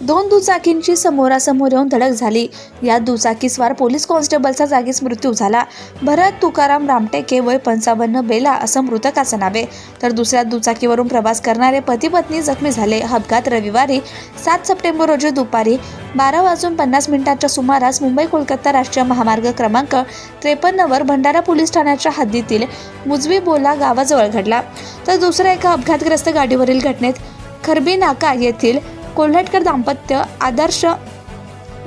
दोन दुचाकींची समोरासमोर येऊन धडक झाली. या दुचाकीस्वार पोलीस कॉन्स्टेबलचा जागीच मृत्यू झाला. भरत तुकाराम रामटेके वय पंचावन्न बेला असं मृतकाचं नावे तर दुसऱ्या दुचाकीवरून प्रवास करणारे पती पत्नी जखमी झाले. अपघात रविवारी सात सप्टेंबर रोजी दुपारी बारा वाजून पन्नास मिनिटांच्या सुमारास मुंबई कोलकाता राष्ट्रीय महामार्ग क्रमांक त्रेपन्नवर भंडारा पोलीस ठाण्याच्या हद्दीतील मुजवी बोला गावाजवळ घडला. तर दुसऱ्या एका अपघातग्रस्त गाडीवरील घटनेत खरबी नाका येथील कोल्हटकर दाम्पत्य आदर्श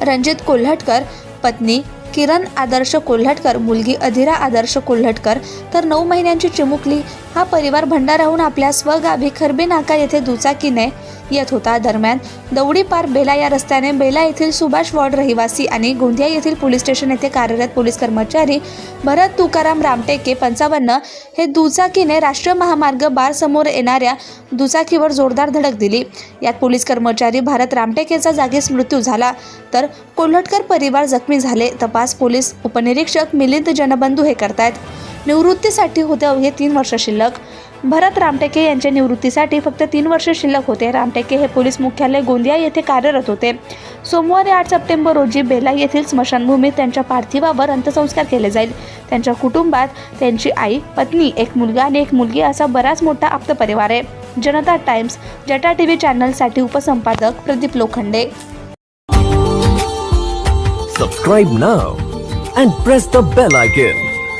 रणजित कोल्हटकर पत्नी किरण आदर्श कोल्हटकर मुलगी अधिरा आदर्श कोल्हटकर तर नऊ महिन्यांची चिमुकली. हा परिवार भंडाराहून आपल्या स्वगावी खरबे नाका येथे दुचाकीने येत होता. दरम्यान दौडी पार बेला या रस्त्याने बेला येथील सुभाष वॉर्ड रहिवासी आणि गोंदिया येथील पोलीस स्टेशन येथे कार्यरत पोलीस कर्मचारी भरत तुकाराम रामटेके पंचावन्न हे दुचाकीने राष्ट्रीय महामार्ग बार समोर येणाऱ्या दुचाकीवर जोरदार धडक दिली. यात पोलीस कर्मचारी भारत रामटेकेचा जागीच मृत्यू झाला. तर कोल्हटकर परिवार जखमी झाले तपास पोलीस उपनिरीक्षक मिलिंद जनबंधू हे करतायत. निवृत्तीसाठी होते. अवघे तीन वर्ष शिल्लक. भरत रामटेके यांच्या निवृत्तीसाठी फक्त तीन वर्ष शिल्लक होते. रामटेके हे पोलीस मुख्यालय गोंदिया येथे कार्यरत होते. सोमवारी आठ सप्टेंबर रोजी बेला येथील स्मशानभूमीत त्यांच्या पार्थिवावर अंत्यसंस्कार केले जाईल. त्यांच्या कुटुंबात त्यांची आई पत्नी एक मुलगा आणि एक मुलगी असा बराच मोठा आप्त परिवार आहे. जनता टाइम्स जटा टी व्ही चॅनलसाठी उपसंपादक Pradeep Lokhande. Subscribe now and press the bell icon